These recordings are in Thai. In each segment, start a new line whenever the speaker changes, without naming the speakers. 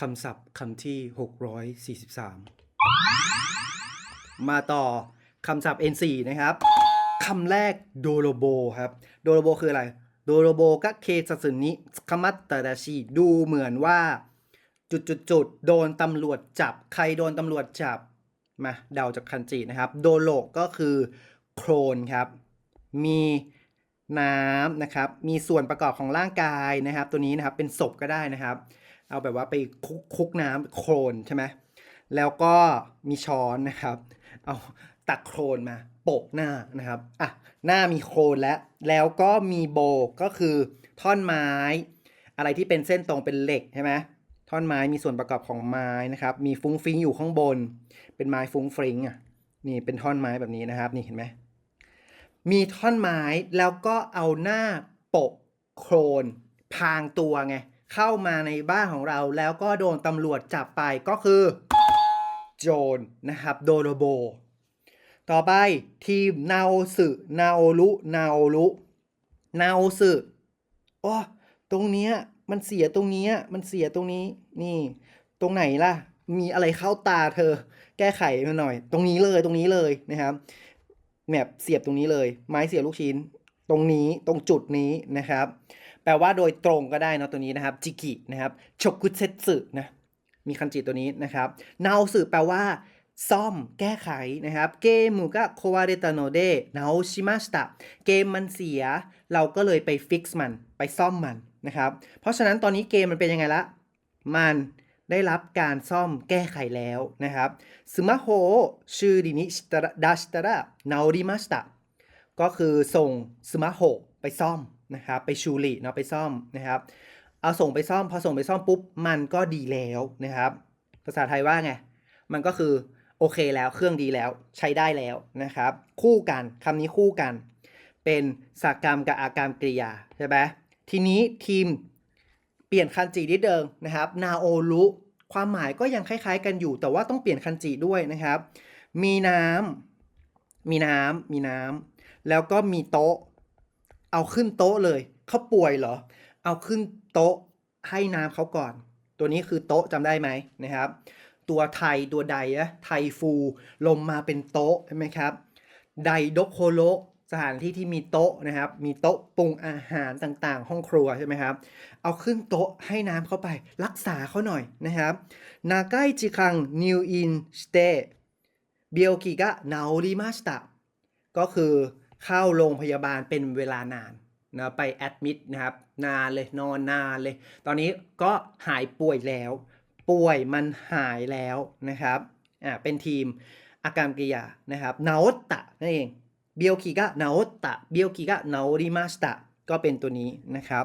คำศัพท์คำที่ 643 มาต่อคำศัพท์ N4 นะครับคำแรกโดโรโบครับ โดโรโบคืออะไร โดโรโบก็เคซัสึนิคามัตตาดาชิดูเหมือนว่าจุดจุดจุดๆโดนตำรวจจับ ใครโดนตำรวจจับ มาเดาจากคันจินะครับ โดโลก็คือโครนครับ มีน้ำนะครับ มีส่วนประกอบของร่างกายนะครับ ตัวนี้นะครับเป็นศพก็ได้นะครับ เอาแบบว่าไปคุกคุกน้ำโครนใช่ไหมแล้วก็มีช้อนนะครับ เอาตักโครนมาโปะหน้านะครับอะหน้ามีโครนแล้วแล้วก็มีโบก็คือท่อนไม้ อะไรที่เป็นเส้นตรงเป็นเหล็กใช่ไหมท่อนไม้มีส่วนประกอบของไม้นะครับ มีฟุ้งฟิ้งอยู่ข้างบน เป็นไม้ฟุ้งฟิ้งอะนี่เป็นท่อนไม้แบบนี้นะครับ นี่เห็นไหมมีท่อนไม้แล้วก็เอาหน้าโปะโครนพางตัวไง เข้ามาในบ้านของเราแล้วก็โดนตำรวจจับไปก็คือ โจรนะครับโดโรโบ ต่อไปทีมนาโอสึนาโอรุนาโอรุนาโอสึโอ้ตรงเนี้ยมันเสียตรงนี้มันเสียตรงนี้นี่ ตรงไหนล่ะ มีอะไรเข้าตาเธอ แก้ไขมาหน่อย ตรงนี้เลยตรงนี้เลยนะครับแบบเสียบตรงนี้เลย ไม้เสียบลูกชิ้น ตรงนี้ตรงจุดนี้นะครับ แปลว่าโดยตรงก็ได้นะตัวนี้นะครับจิกินะครับชกุเซสึนะมีคันจิตัวนี้นะครับเนาสึแปลว่าซ่อมแก้ไขนะครับ เกมก็โควาเรตโนเดเนาชิมาสตะเกมมันเสีย เราก็เลยไปฟิกซ์มัน ไปซ่อมมันนะครับ เพราะฉะนั้นตอนนี้เกมมันเป็นยังไงละ มันได้รับการซ่อมแก้ไขแล้วนะครับสมาโฮชูรินิชิตะดัชตะระนาอริมาสตะก็คือส่งสมาโฮไปซ่อม นะครับไปชูริเนาะไปซ่อมนะครับ เอาส่งไปซ่อมพอส่งไปซ่อมปุ๊บมันก็ดีแล้วนะครับ ภาษาไทยว่าไงมันก็คือโอเคแล้วเครื่องดีแล้วใช้ได้แล้วนะครับ คู่กันคำนี้คู่กัน เป็นสากรรมกับอากรรมกริยาใช่ไหมทีนี้ทีมเปลี่ยนคันจินิดเดิมนะครับนาโอรุความหมายก็ยังคล้ายๆ กันอยู่ แต่ว่าต้องเปลี่ยนคันจิด้วยนะครับ มีน้ำมีน้ำมีน้ำแล้วก็มีโต๊ะ เอาขึ้นโต๊ะเลย เขาป่วยเหรอ เอาขึ้นโต๊ะให้น้ำเขาก่อน ตัวนี้คือโต๊ะจำได้ไหมนะครับ ตัวไทยตัวใดนะไทยฟู ลมมาเป็นโต๊ะใช่ไหมครับ ไดโดโคโลสถานที่ที่มีโต๊ะนะครับ มีโต๊ะปรุงอาหารต่างๆ ห้องครัวใช่ไหมครับ เอาขึ้นโต๊ะให้น้ำเข้าไป รักษาเขาหน่อยนะครับ นาไกจิคังนิวอินสเตเบียวกิกะนาโอริมาสตะก็คือ เข้าโรงพยาบาลเป็นเวลานานนะไปแอดมิดนะครับนานเลยนอนนานเลย ตอนนี้ก็หายป่วยแล้ว ป่วยมันหายแล้วนะครับอ่าเป็นทีมอาการกริยานะครับนาอตะนั่นเองเบียวกิกะนาอตะเบียวกิกะนาโอริมาสตะก็เป็นตัวนี้นะครับ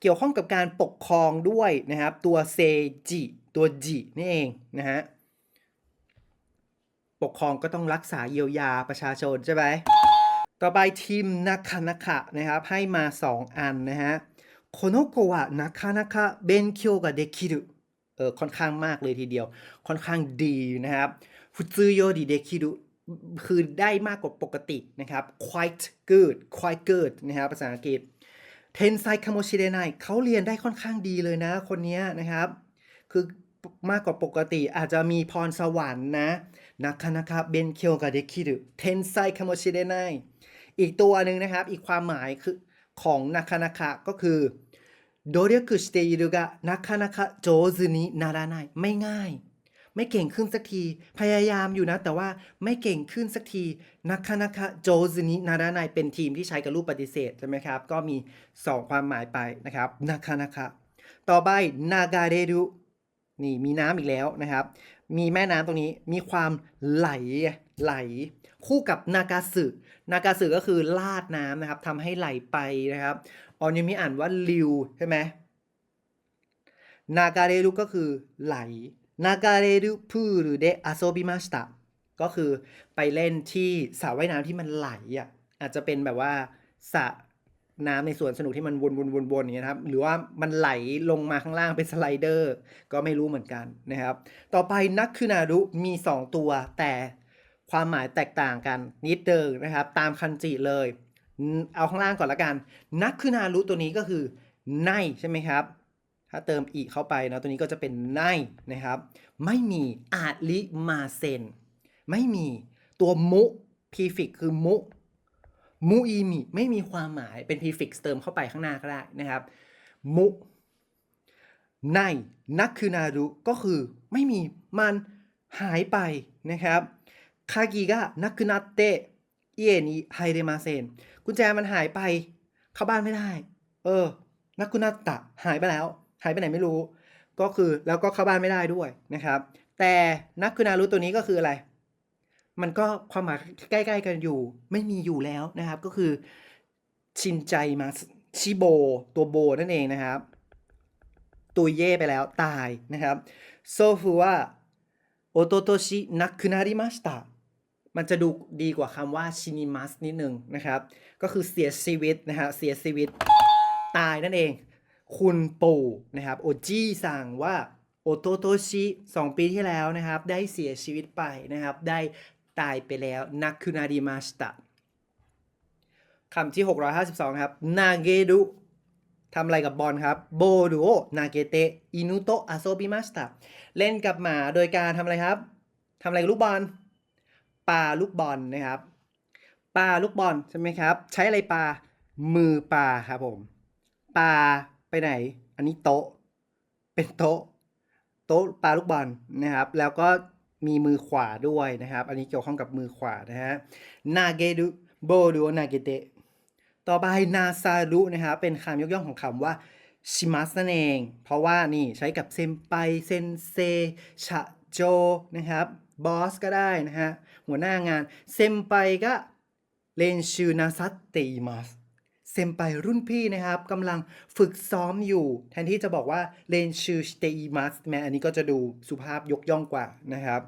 เกี่ยวข้องกับการปกครองด้วยนะครับ ตัวเซจิตัวจินี่เองนะฮะปกครองก็ต้องรักษาเยียวยาประชาชนใช่ไหม ต่อไปทีมนาคานาคะนะครับให้มา 2 อันนะฮะโคโนโกะนาคานาคะเบนคิโอกะเดคิรุเออค่อนข้างมากเลยทีเดียว ค่อนข้างดีนะครับฟุตซึโยดิเดคิรุคือได้มากกว่าปกตินะครับ quite good quite good นะครับภาษาอังกฤษเทนไซคาโมชิเรไนเขาเรียนได้ค่อนข้างดีเลยนะ คนนี้นะครับ คือมากกว่าปกติอาจจะมีพรสวรรค์นะนาคานาคาเบนเคียวกับเดคิรุเท อีกตัวหนึ่งนะครับ อีกความหมายคือของนาคานาคาก็คือโดเรียกุสเตอิรุกะนาคานาคาโจซึนินาราไนไม่ง่าย ไม่เก่งขึ้นสักที พยายามอยู่นะ แต่ว่าไม่เก่งขึ้นสักทีนักคานาคะโจซึนินาดานายเป็นทีมที่ใช้กับรูปปฏิเสธใช่ไหมครับ ก็มี 2 ความหมายไปนะครับนักคานาคะต่อไปนากาเรรุนี่มีน้ำอีกแล้วนะครับ มีแม่น้ำตรงนี้มีความไหล ไหล คู่กับนากาสึนากาสึก็คือลาดน้ำนะครับทำให้ไหลไปนะครับออนยูมิอ่านว่าริวใช่ไหมนากาเรรุก็คือไหลนากาเรรุพูรุเดอาโซบิมาสตะก็คือไปเล่นที่สระว่ายน้ำที่มันไหลอะอาจจะเป็นแบบว่าสระน้ำในสวนสนุกที่มันวนวนวนวนอย่างเงี้ยนะครับ หรือว่ามันไหลลงมาข้างล่างเป็นสไลเดอร์ ก็ไม่รู้เหมือนกันนะครับ ต่อไปนักคือนารุมี 2 ตัว แต่ ความหมายแตกต่างกันนิดเดิมนะครับ ตามคันจิเลย เอาข้างล่างก่อนละกัน นักคือนารุตัวนี้ก็คือในใช่ไหมครับ ถ้าเติมอีเข้าไปนะตัวนี้ก็จะเป็นไนนะครับ ไม่มีอาลิมาเซน ไม่มีตัวมุพีฟิกคือมุ มุอีมิไม่มีความหมายเป็นพีฟิกเติมเข้าไปข้างหน้าก็ได้นะครับ มุในนักคือนารุก็คือไม่มีมันหายไปนะครับ คากิกะนักคือนาเตเอนิไฮเดมาเซนกุญแจมันหายไป เข้าบ้านไม่ได้ เออนักกุนาตะหายไปแล้ว หายไปไหนไม่รู้ ก็คือแล้วก็เข้าบ้านไม่ได้ด้วยนะครับ แต่นักคือนารุตัวนี้ก็คืออะไร มันก็ความหมายใกล้ ๆ กันอยู่ ไม่มีอยู่แล้วนะครับ ก็คือชินใจมาชิโบ ตัวโบนั่นเองนะครับตุยเย่ไปแล้วตายนะครับโซฟูว่าโอโตโตชินักคุนาริมาสตา มันจะดูดีกว่าคำว่าชินิมัสนิดนึงนะครับ ก็คือเสียชีวิตนะฮะเสียชีวิตตายนั่นเอง คุณปู่นะครับโอจิสั่งว่าโอโตโตชิสองปีที่แล้วนะครับ ได้เสียชีวิตไปนะครับ ได้ตายไปแล้วนักคุนาริมาสตาคำที่ 652 ครับ นาเกดุทำอะไรกับบอลครับ โบดูโอนาเกเตอินุโตะอาโซบิมาสตาเล่นกับหมาโดยการทำอะไรครับทำอะไรกับลูกบอล ปาลูกบอลนะครับปาลูกบอลใช่ไหมครับ ใช้อะไรปามือปาครับผมปาไปไหน อันนี้โต๊ะ เป็นโต๊ะ โต๊ะปาลูกบอลนะครับ แล้วก็มีมือขวาด้วยนะครับ อันนี้เกี่ยวข้องกับมือขวานะฮะนาเกดุโบดูนาเกเตะต่อไปนาซารุนะครับเป็นคำยกย่องของคำว่าชิมัสนั่นเอง เพราะว่านี่ใช้กับเซมไปเซนเซชะ โจนะครับบอสก็ได้นะฮะหัวหน้างานเซมไปก็เรนชูนาซัตตอิมัสเซมไปรุ่นพี่นะครับกำลังฝึกซ้อมอยู่ แทนที่จะบอกว่าเรนชูสเตอิมัสแม้อันนี้ก็จะดูสุภาพยกย่องกว่านะครับ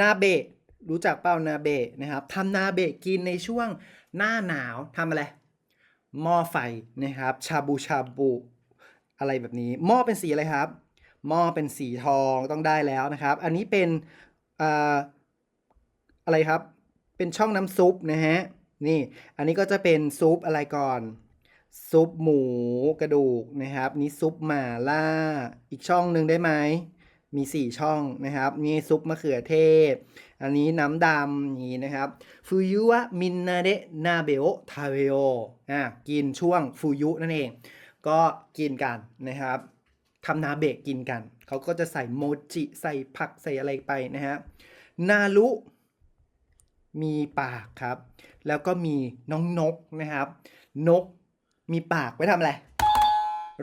นาเบะรู้จักเป้านาเบะนะครับทำนาเบะกินในช่วงหน้าหนาวทำอะไรหม้อไฟนะครับ ชาบูชาบู อะไรแบบนี้หม้อเป็นสีอะไรครับ หม้อเป็นสีทองต้องได้แล้วนะครับ อันนี้เป็นออะไรครับ เป็นช่องน้ำซุปนะฮะ นี่ อันนี้ก็จะเป็นซุปอะไรก่อน ซุปหมูกระดูกนะครับ นี่ซุปหม่าล่า อีกช่องหนึ่งได้ไหม มีสี่ช่องนะครับ นี่ซุปมะเขือเทศ อันนี้น้ำดำนี้นะครับ ฟูยุวะมินนาเดนาเบโอทาเวโออะ กินช่วงฟูยุนั่นเอง ก็กินกันนะครับ ทำนาเบะกินกัน เขาก็จะใส่โมจิใส่ผักใส่อะไรไปนะฮะนารุมีปากครับ แล้วก็มีน้องนกนะครับ นกมีปากไว้ทำอะไร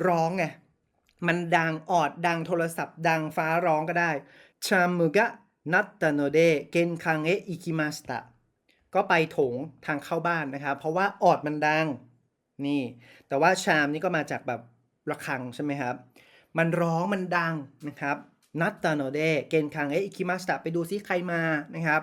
ร้องไง มันดังออดดังโทรศัพท์ ดังฟ้าร้องก็ได้ชามุกะนัตตโนเดเกนคังเออิคิมาสตะก็ไปโถงทางเข้าบ้านนะครับ เพราะว่าออดมันดังนี่ แต่ว่าชามนี่ก็มาจากแบบระฆังใช่ไหมครับ มันร้องมันดังนะครับนัตตาโนเดเกนคังเออิคิมาสตะไปดูซิใครมานะครับ